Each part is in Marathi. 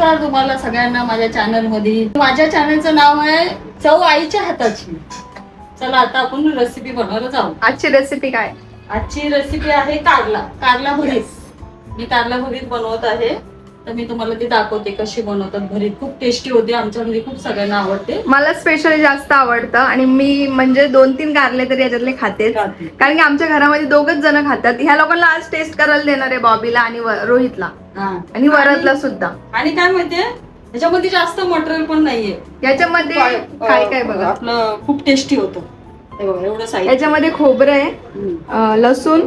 नमस्कार तुम्हाला सगळ्यांना माझ्या चॅनलमध्ये माझ्या चॅनलचं नाव आहे चव आईच्या हाताची. चला आता आपण रेसिपी बनवायला जाऊ. आजची रेसिपी काय? आजची रेसिपी आहे कारला. कारला भरीत. मी कारला भरीत बनवत आहे. तर मी तुम्हाला ती दाखवते कशी बनवतात. भरीत खूप टेस्टी होते. आमच्या घरी खूप सगळ्यांना आवडते. मला स्पेशली जास्त आवडतं आणि मी म्हणजे दोन तीन कारले तरी याच्यातले खाते. खाते. कारण की आमच्या घरामध्ये दोघच जण खातात. ह्या लोकांना आज टेस्ट करायला देणार आहे बॉबीला आणि व- रोहितला. हा. आणि वरदला सुद्धा. आणि काय माहितीये? त्याच्यामध्ये जास्त मटेरियल पण नाहीये. याच्यामध्ये काय काय बघा. आपलं खूप टेस्टी होतं. याच्यामध्ये खोबरं आहे लसूण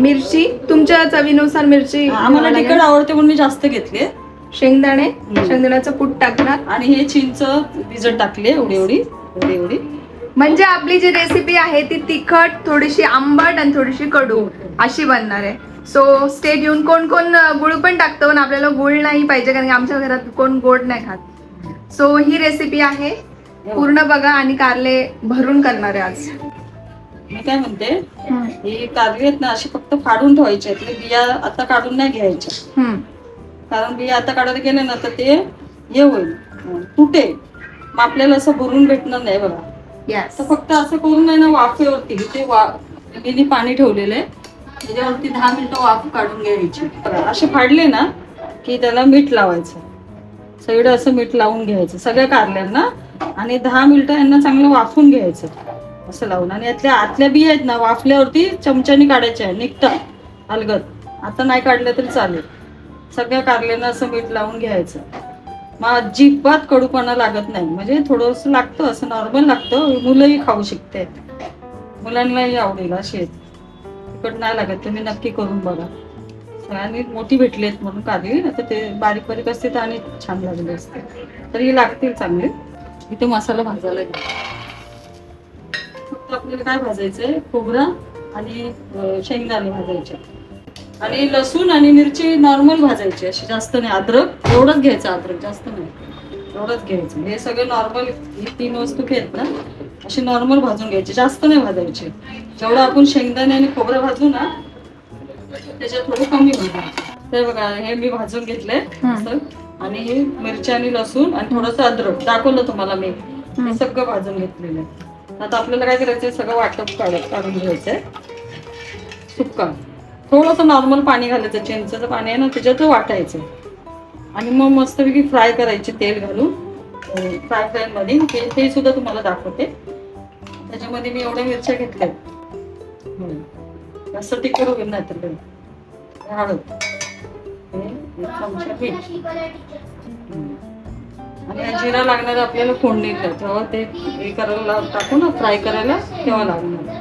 मिरची तुमच्या चवीनुसार मिरची आम्हाला. तिखट आवडते म्हणून मी जास्त घेतले. शेंगदाणे शेंगदाण्याचं पूट टाकणार. आणि हे चिंच भिजत टाकले एवढी एवढी एवढी एवढी. म्हणजे आपली जी रेसिपी आहे ती तिखट थोडीशी आंबट आणि थोडीशी कडू अशी बनणार आहे. सो स्टेट येऊन कोण कोण गुळ पण टाकतं पण आपल्याला गुळ नाही पाहिजे कारण की आमच्या घरात कोण गोड नाही खात. सो ही रेसिपी आहे. पूर्ण बघा आणि कारले भरून करणार आहे आज. मी काय म्हणते ही कारली आहेत ना अशी फक्त फाडून ठेवायची आहेत. ते बिया आता काढून नाही घ्यायच्या. कारण बिया आता काढायला गेले ना तर ते हे होईल. तुटे. मग आपल्याला असं भरून भेटणार नाही बघा. तर फक्त असं करून नाही ना वाफेवरती. ते वा मी पाणी ठेवलेलं आहे. त्याच्यावरती दहा मिनिटं वाफ काढून घ्यायची. असे फाडले ना की त्याला मीठ लावायचं. सगळं असं मीठ लावून घ्यायचं. सगळ्या कारल्यांना आणि दहा मिनिटं यांना चांगलं वाफून घ्यायचं. असं लावून. आणि यातल्या आतल्या बिया आहेत ना वाफल्यावरती चमच्यानी काढायच्या निघतात अलगत आता नाही काढलं तरी चालेल. सगळ्या कारल्यांना असं मीठ लावून घ्यायचं. मग अजिबात कडूपणा लागत नाही. म्हणजे थोडंसं लागतं असं नॉर्मल लागतं. मुलंही खाऊ शकते. मुलांनाही आवडेल अशी आहेत. तिकट नाही लागत. तुम्ही नक्की करून बघा. सगळ्यांनी मोठी भेटली आहेत म्हणून कारली. आता ते बारीक बारीक असते तर आणि छान लागले असते. तर ही लागतील चांगली. इथे मसाला भाजायला घ्या फक्त आपल्याला काय भाजायचंय? खोबरं आणि शेंगदाणे भाजायचे. आणि लसूण आणि मिरची नॉर्मल भाजायची अशी जास्त नाही. अद्रक एवढंच घ्यायचं अद्रक जास्त नाही. एवढंच घ्यायचं. हे सगळे नॉर्मल ही तीन वस्तू घेत ना अशी नॉर्मल भाजून घ्यायची. जास्त नाही भाजायची. जेवढं आपण शेंगदाणे आणि खोबरं भाजू ना त्याच्यात थोडं कमी भाजायचं. ते बघा हे मी भाजून घेतलंय असं. आणि हे मिरची आणि लसूण आणि थोडंसं अद्रक. दाखवलं तुम्हाला मी. हे. सगळं भाजून घेतलेलं आहे. आता आपल्याला काय करायचंय? सगळं वाटप काढत काढून घ्यायचंय. सुक्का. थोडंसं नॉर्मल पाणी घालायचं. चिंचेचं पाणी आहे ना त्याच्यात वाटायचं. आणि मग मस्तपैकी फ्राय करायचे तेल घालून. फ्राय फ्रायमध्ये. ते ते सुद्धा तुम्हाला दाखवते. त्याच्यामध्ये मी एवढ्या मिरच्या हम्म. जास्त तिखट होईल नाही तर काही हळद. आणि हा जिरा लागणार आपल्याला फोडणीला तेव्हा ते हे करायला टाकू ना फ्राय करायला तेव्हा लागणार.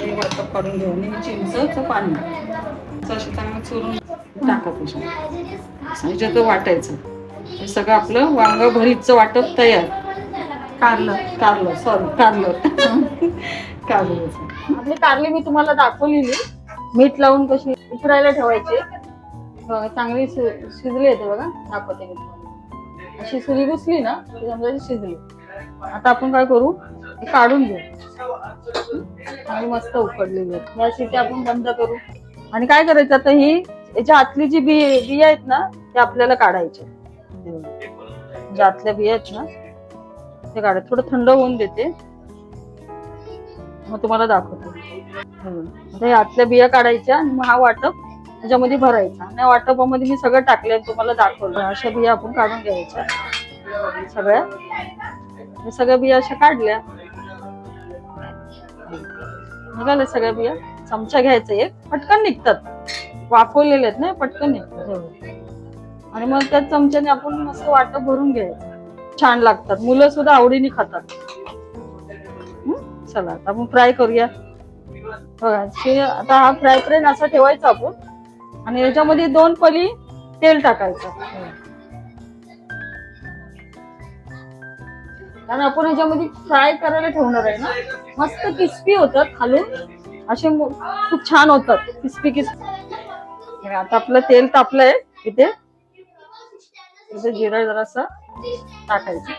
ते वाटप काढून घेऊ. आणि चिंचचं पाणी. असं चांगलं चुरून टाका त्याच्यात. ह्याच्यात वाटायचं हे सगळं आपलं वांग भरीतचं वाटप तयार. कारलं कारलं सॉरी कारलं. कारलं आपली कारली मी तुम्हाला दाखवलेली. मीठ लावून कशी उकडायला ठेवायची. बघा चांगली शिजली येते बघा दाखवते मी अशी सुरी घुसली ना ती समजा शिजली. आता आपण काय करू? काढून घेऊ. आणि मस्त उकडलेली आहे या शिट्या आपण बंद करू. आणि काय करायचं आता ही याच्या आतली जी बी बिया आहेत ना त्या आपल्याला काढायच्या ज्या आतल्या बिया आहेत ना ते काढा. थोडं थंड होऊन देते. मग तुम्हाला दाखवते. आता आतल्या बिया काढायच्या आणि मग हा वाटप त्याच्यामध्ये भरायचा. आणि वाटपामध्ये मी सगळं टाकलंय तुम्हाला दाखवलं अशा बिया आपण काढून घ्यायच्या. सगळ्या? सगळ्या बिया अशा काढल्या. निघाल्या सगळ्या बिया. चमचा घ्यायचा एक. पटकन निघतात. वाफवलेले आहेत ना पटकन निघतात. हे. आणि मग त्या चमच्याने आपण मस्त वाटप भरून घ्यायचं. छान लागतात. मुलं सुद्धा आवडीने खातात. हं? चला आता आपण फ्राय करूया. बघा आता हा फ्राय फ्राय असा ठेवायचा आपण. आणि याच्यामध्ये दोन पली तेल टाकायचं. कारण आपण याच्यामध्ये फ्राय करायला ठेवणार आहे ना? मस्त किस्पी होतात खालून. असे खूप छान होतात. किस्पी किस्पी आता आपलं तेल तापलंय इथे. इथे जिरा जरासा टाकायचं.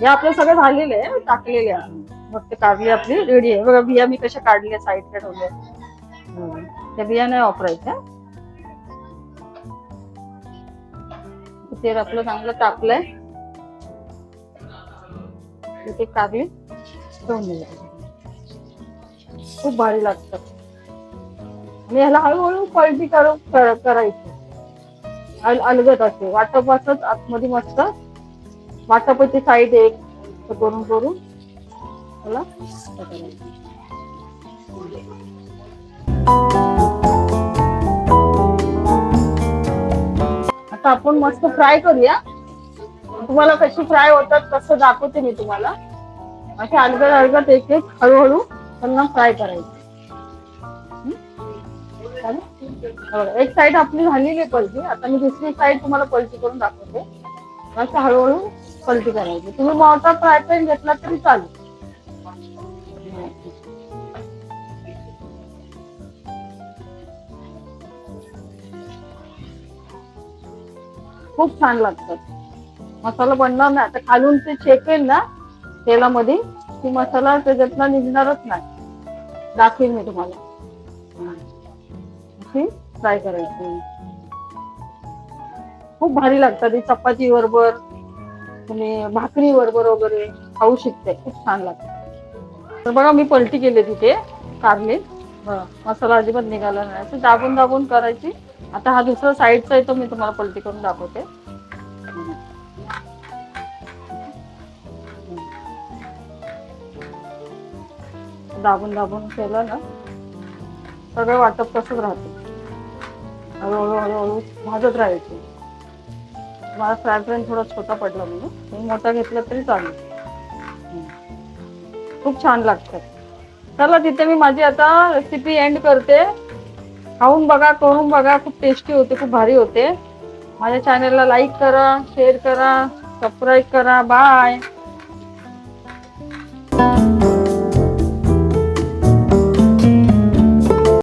हे आपलं सगळं झालेलं आहे. टाकलेले आहे मग ते काढली आपली रेडी आहे. बघा बिया मी कशा काढल्या साईडला ठेवल्या. त्या बिया नाही वापरायच्या. तेल आपलं चांगलं तापलंय ते कारले दोन मिनिट खूप भारी लागतात आणि ह्याला हळूहळू पलटी करू कर- करायची. अलगत असते वाटप असत आतमध्ये मस्त. वाटपाची साईड एक करून करून त्याला आता आपण मस्त फ्राय करूया. तुम्हाला कशी फ्राय होतात तसं दाखवते मी तुम्हाला. असे अलगद अलगद एक एक हळूहळू त्यांना फ्राय करायचे. एक साइड आपली झालेली आहे पलटी. आता मी दुसरी साइड तुम्हाला पलटी करून दाखवते. असं हळूहळू पलटी करायची. तुम्ही मोठा फ्राय पॅन घेतला तरी चालेल. खूप छान लागतात मसाला बनणार नाही. आता खालून ते चेपेल ना तेलामध्ये की मसाला त्याच्यातला निघणारच नाही. दाखवेल मी तुम्हाला. अशी फ्राय करायची. खूप भारी लागतात ही चपाती बरोबर तुम्ही भाकरी बरोबर वगैरे खाऊ शकते. खूप छान लागतात तर बघा मी पलटी केली तिथे कारले मसाला अजिबात निघाला नाही. असं दाबून दाबून करायची आता हा दुसरा साईडचा आहे तो मी तुम्हाला पलटी करून दाखवते. दाबून दाबून केलं ना सगळं वाटप कसंच राहते. हळूहळू हळूहळू भाजत राहायची. मला फ्राय पॅन थोडा छोटा पडला म्हणून. तुम्ही मोठा घेतला तरी चालेल. खूप छान लागतात. चला तिथे मी माझी आता रेसिपी एंड करते. खाऊन बघा करून बघा. खूप टेस्टी होते खूप भारी होते. माझ्या चॅनलला लाईक करा शेअर करा सबस्क्राईब करा. बाय